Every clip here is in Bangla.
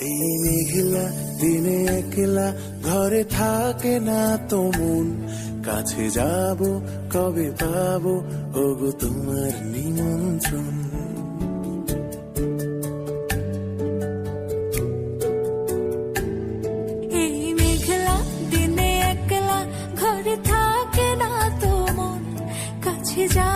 এই মেঘলা, দিনে একলা, ঘরে থাকে না তো কাছে যাব, কবে পাবো, ওগো তোমার নিমন্ত্রণ। মন। যাব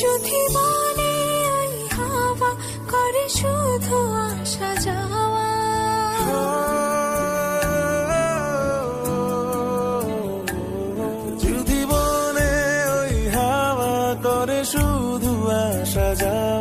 যদি মনে হাওয়া করে শুধু আসা যাওয়া। যদি বনে ওই হাওয়া করে শুধু আসা যায়